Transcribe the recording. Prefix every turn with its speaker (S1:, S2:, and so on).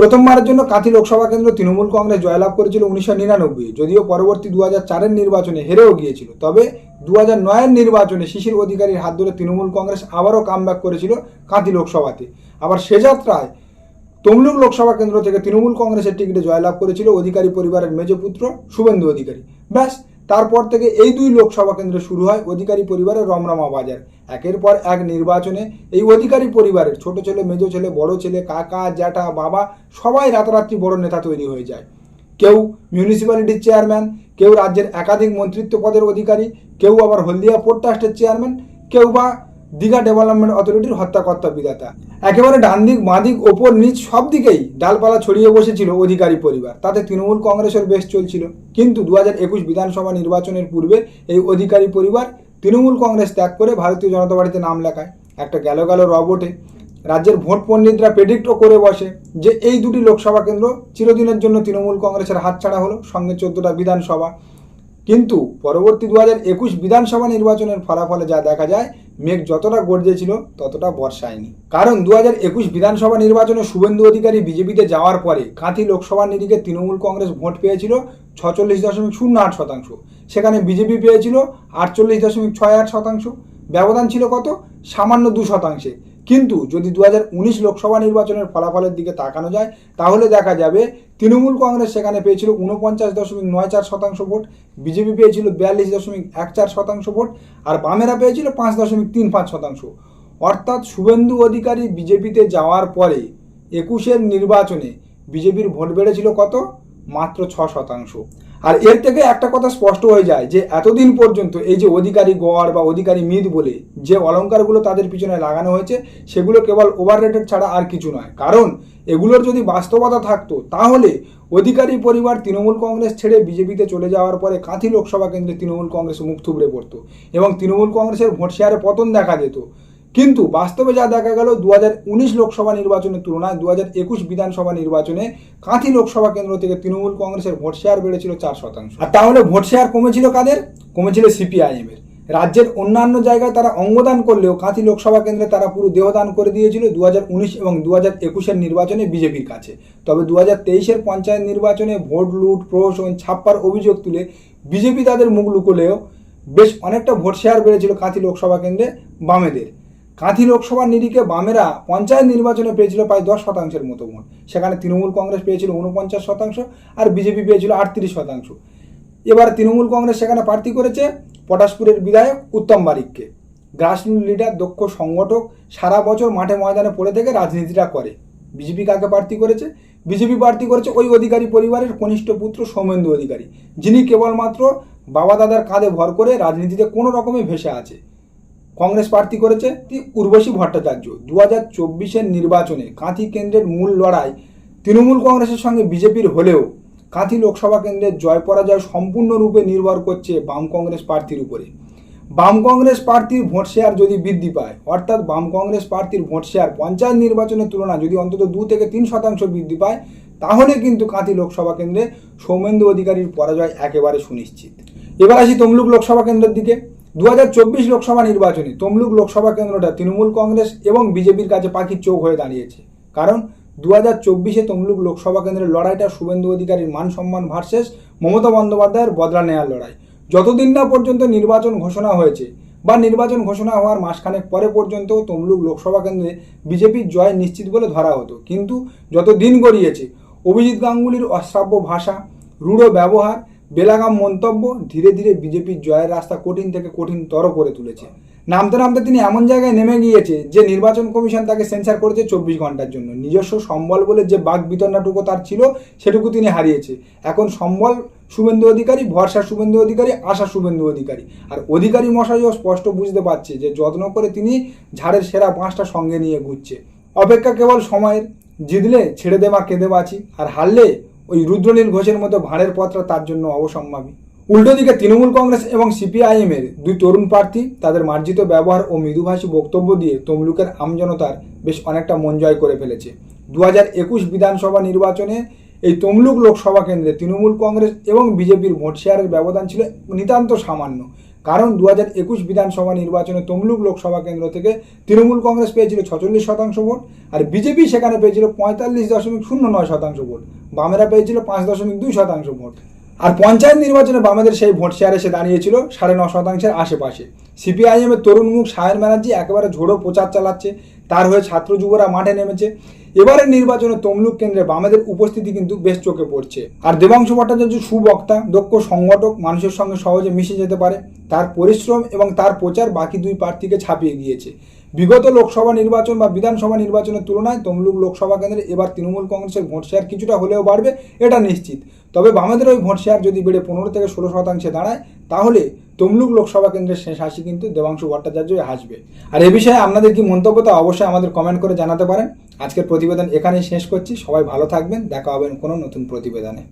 S1: প্রথমবারের জন্য কাঁথি লোকসভা কেন্দ্র তৃণমূল কংগ্রেস জয়লাভ করেছিল উনিশশো নিরানব্বই যদিও পরবর্তী দু হাজার চারের নির্বাচনে হেরেও গিয়েছিল। তবে দু হাজার নয়ের নির্বাচনে শিশির অধিকারীর হাত ধরে তৃণমূল কংগ্রেস আবারও কামব্যাক করেছিল কাঁথি লোকসভাতে। আবার সে যাত্রায় তমলুক লোকসভা কেন্দ্র থেকে তৃণমূল কংগ্রেসের টিকিটে জয়লাভ করেছিল অধিকারী পরিবারের মেজপুত্র শুভেন্দু অধিকারী। ব্যাস তারপর থেকে এই দুই লোকসভা কেন্দ্রে শুরু হয় অধিকারী পরিবারের রমরমা বাজার। একের পর এক নির্বাচনে এই অধিকারী পরিবারের ছোট ছেলে, মেজো ছেলে, বড় ছেলে, কাকা, জ্যাঠা, বাবা সবাই রাতারাত্রি বড় নেতা তৈরি হয়ে যায়। কেউ মিউনিসিপ্যালিটির চেয়ারম্যান কেউ রাজ্যের একাধিক মন্ত্রিত্ব পদের অধিকারী, কেউ আবার হলদিয়া পোর্ট ট্রাস্টের চেয়ারম্যান কেউ বা দীঘা ডেভেলপমেন্ট অথরিটির হত্যাকর্তা বিধাতা। একেবারে ডান দিক বাঁ দিক ওপর, নিচ, সব দিকেই ডালপালা ছড়িয়ে বসেছিল অধিকারী পরিবার। তাতে তৃণমূল কংগ্রেসের বেশ চলছিল। কিন্তু দু একুশ বিধানসভা নির্বাচনের পূর্বে এই অধিকারী পরিবার তৃণমূল কংগ্রেস ত্যাগ করে ভারতীয় জনতা পার্টিতে নাম লেখায়। একটা গেল গেল রবটে। রাজ্যের ভোট পণ্ডিতরা প্রেডিক্টও করে বসে যে এই দুটি লোকসভা কেন্দ্র চিরদিনের জন্য তৃণমূল কংগ্রেসের হাতছাড়া হলো সঙ্গে চোদ্দটা বিধানসভা। কিন্তু পরবর্তী দু হাজার একুশ বিধানসভা নির্বাচনের ফলাফলে যা দেখা যায় মেঘ যতটা গর্জেছিল ততটা বর্ষায়নি। কারণ দু হাজার একুশ বিধানসভা নির্বাচনে শুভেন্দু অধিকারী বিজেপিতে যাওয়ার পরে কাঁথি লোকসভা নিরিখে তৃণমূল কংগ্রেস ভোট পেয়েছিল ছচল্লিশ দশমিক শূন্য আট শতাংশ। সেখানে বিজেপি পেয়েছিল আটচল্লিশ দশমিক ছয় আট শতাংশ। ব্যবধান ছিল কত? সামান্য দু শতাংশে। কিন্তু যদি দু হাজার উনিশ লোকসভা নির্বাচনের ফলাফলের দিকে তাকানো যায়, তাহলে দেখা যাবে তৃণমূল কংগ্রেস সেখানে পেয়েছিল উনপঞ্চাশ দশমিক নয় চার শতাংশ ভোট, বিজেপি পেয়েছিল বিয়াল্লিশ দশমিক এক চার শতাংশ ভোট আর বামেরা পেয়েছিল পাঁচ দশমিক তিন পাঁচ শতাংশ। অর্থাৎ শুভেন্দু অধিকারী বিজেপিতে যাওয়ার পরে একুশের নির্বাচনে বিজেপির ভোট বেড়েছিল কত? মাত্র ছ শতাংশ। আর এর থেকে একটা কথা স্পষ্ট হয়ে যায় যে এতদিন পর্যন্ত এই যে অধিকারী গড় বা অধিকারী মিদ বলে যে অলঙ্কারগুলো তাদের পিছনে লাগানো হয়েছে, সেগুলো কেবল ওভার রেটেড ছাড়া আর কিছু নয়। কারণ এগুলোর যদি বাস্তবতা থাকতো, তাহলে অধিকারী পরিবার তৃণমূল কংগ্রেস ছেড়ে বিজেপিতে চলে যাওয়ার পরে কাঁথি লোকসভা কেন্দ্রে তৃণমূল কংগ্রেস মুখ থুবড়ে পড়তো এবং তৃণমূল কংগ্রেসের ভোট শেয়ারে পতন দেখা যেত। কিন্তু বাস্তবে যা দেখা গেল দু লোকসভা নির্বাচনের তুলনায় দু একুশ বিধানসভা নির্বাচনে কাঁথি লোকসভা কেন্দ্র থেকে তৃণমূল কংগ্রেসের ভোট শেয়ার বেড়েছিল চার শতাংশ। আর তাহলে ভোট শেয়ার কমেছিল কাদের? কমেছিল সিপিআইএম এর। রাজ্যের অন্যান্য জায়গায় তারা অঙ্গদান করলেও কাঁথি লোকসভা কেন্দ্রে তারা পুরো দেহদান করে দিয়েছিল দু এবং দু হাজার একুশের নির্বাচনে বিজেপির কাছে। তবে দু হাজার তেইশের পঞ্চায়েত নির্বাচনে ভোট, লুট প্রহসন ছাপ্পার অভিযোগ তুলে বিজেপি তাদের মুখ লুকোলেও বেশ অনেকটা ভোট শেয়ার বেড়েছিল কাঁথি লোকসভা কেন্দ্রে বামেদের। কাঁথি লোকসভার নিরিখে বামেরা পঞ্চায়েত নির্বাচনে পেয়েছিল প্রায় দশ শতাংশের মতো ভোট। সেখানে তৃণমূল কংগ্রেস পেয়েছিল উনপঞ্চাশ শতাংশ আর বিজেপি পেয়েছিল আটত্রিশ শতাংশ। এবার তৃণমূল কংগ্রেস সেখানে প্রার্থী করেছে পটাশপুরের বিধায়ক উত্তম বারিককে। গ্রাসরুট লিডার, দক্ষ সংগঠক, সারা বছর মাঠে ময়দানে পড়ে থেকে রাজনীতিটা করে। বিজেপি কাকে প্রার্থী করেছে? বিজেপি প্রার্থী করেছে ওই অধিকারী পরিবারের কনিষ্ঠ পুত্র সৌমেন্দু অধিকারী, যিনি কেবলমাত্র বাবা দাদার কাঁধে ভর করে রাজনীতিতে কোনো রকমে ভেসে আছে। কংগ্রেস প্রার্থী করেছে উর্বশী ভট্টাচার্য। দু হাজার চব্বিশের নির্বাচনে কাঁথি কেন্দ্রের মূল লড়াই তৃণমূল কংগ্রেসের সঙ্গে বিজেপির হলেও কাঁথি লোকসভা কেন্দ্রের জয় পরাজয় সম্পূর্ণরূপে নির্ভর করছে বাম কংগ্রেস প্রার্থীর উপরে। বাম কংগ্রেস প্রার্থীর ভোট শেয়ার যদি বৃদ্ধি পায়, অর্থাৎ বাম কংগ্রেস প্রার্থীর ভোট শেয়ার পঞ্চায়েত নির্বাচনের তুলনায় যদি অন্তত দু থেকে তিন শতাংশ বৃদ্ধি পায়, তাহলে কিন্তু কাঁথি লোকসভা কেন্দ্রে সৌমেন্দু অধিকারীর পরাজয় একেবারে সুনিশ্চিত। এবার আসি তমলুক লোকসভা কেন্দ্রের দিকে। দু হাজার চব্বিশ লোকসভা নির্বাচনে তমলুক লোকসভা কেন্দ্রটা তৃণমূল কংগ্রেস এবং বিজেপির কাছে পাখির চোখ হয়ে দাঁড়িয়েছে। কারণ দু হাজার চব্বিশে তমলুক লোকসভা কেন্দ্রের লড়াইটা শুভেন্দু অধিকারীর মান সম্মান ভার্সেস, মমতা বন্দ্যোপাধ্যায়ের বদলা নেয়ার লড়াই। যতদিন না পর্যন্ত নির্বাচন ঘোষণা হয়েছে বা নির্বাচন ঘোষণা হওয়ার মাসখানেক পরে পর্যন্ত তমলুক লোকসভা কেন্দ্রে বিজেপির জয় নিশ্চিত বলে ধরা হতো। কিন্তু যত দিন গড়িয়েছে, অভিজিৎ গাঙ্গুলির অশ্রাব্য ভাষা, রূঢ় ব্যবহার বেলাগাম মন্তব্য ধীরে ধীরে বিজেপির জয়ের রাস্তা কঠিন থেকে কঠিনতর করে তুলেছে। নামতে নামতে তিনি এমন জায়গায় নেমে গিয়েছে যে নির্বাচন কমিশন তাকে সেন্সার করেছে চব্বিশ ঘণ্টার জন্য। নিজস্ব সম্বল বলে যে বাঘ বিতরণাটুকু তার ছিল, সেটুকু তিনি হারিয়েছে। এখন সম্বল শুভেন্দু অধিকারী, ভরসা শুভেন্দু অধিকারী, আশা শুভেন্দু অধিকারী। আর অধিকারী মশাইও স্পষ্ট বুঝতে পারছে যে যত্ন করে তিনি ঝাড়ের সেরা পাঁচটা সঙ্গে নিয়ে ঘুরছে। অপেক্ষা কেবল সময়ের। জিতলে ছেড়ে দেওয়া কেঁদে বাঁচি, আর হারলে ওই রুদ্রনীল ঘোষের মতো ভাঁড়ের পত্রা তার জন্য অবসম্ভাবী। উল্টো দিকে তৃণমূল কংগ্রেস এবং সিপিআইএমের দুই তরুণ প্রার্থী তাদের মার্জিত ব্যবহার ও মৃদুভাষী বক্তব্য দিয়ে তমলুকের আমজনতার বেশ অনেকটা মন জয় করে ফেলেছে। দু হাজার একুশ বিধানসভা নির্বাচনে এই তমলুক লোকসভা কেন্দ্রে তৃণমূল কংগ্রেস এবং বিজেপির ভোট শেয়ারের ব্যবধান ছিল নিতান্ত সামান্য। কারণ দু হাজার একুশ বিধানসভা নির্বাচনে তমলুক লোকসভা কেন্দ্র থেকে তৃণমূল কংগ্রেস পেয়েছিল ছচল্লিশ শতাংশ ভোট আর বিজেপি সেখানে পেয়েছিল পঁয়তাল্লিশ দশমিক শূন্য নয় শতাংশ ভোট। বামেরা পেয়েছিল পাঁচ দশমিক দুই শতাংশ ভোট। আর পঞ্চায়েত নির্বাচনে বামেদের সেই ভোট শেয়ার এসে দাঁড়িয়েছিল সাড়ে ন শতাংশের আশেপাশে। সিপিআইএম এর তরুণ মুখ সায়ন ব্যানার্জি একেবারে ঝোড়ো প্রচার চালাচ্ছে, তার হয়ে ছাত্র যুবরা মাঠে নেমেছে। এবারের নির্বাচনে তমলুক কেন্দ্রে বামেদের উপস্থিতি কিন্তু বেশ চোখে পড়ছে। আর দেবাংশু ভট্টাচার্য সুবক্তা, দক্ষ সংগঠক, মানুষের সঙ্গে সহজে মিশে যেতে পারে। তার পরিশ্রম এবং তার প্রচার বাকি দুই প্রার্থীকে ছাপিয়ে গিয়েছে। বিগত লোকসভা নির্বাচন বা বিধানসভা নির্বাচনের তুলনায় তমলুক লোকসভা কেন্দ্রে এবার তৃণমূল কংগ্রেসের ভোট শেয়ার কিছুটা হলেও বাড়বে, এটা নিশ্চিত। তবে বামেদের ওই ভোট শেয়ার যদি বেড়ে পনেরো থেকে ষোলো শতাংশে দাঁড়ায়, তাহলে তমলুক লোকসভা কেন্দ্রের শেষ হাসি কিন্তু দেবাংশু ভট্টাচার্যই হাসবে। আর এ বিষয়ে আপনাদের কি মন্তব্য, তা অবশ্যই আমাদের কমেন্ট করে জানাতে পারেন। আজকের প্রতিবেদন এখানেই শেষ করছি। সবাই ভালো থাকবেন। দেখা হবেন কোনো নতুন প্রতিবেদনে।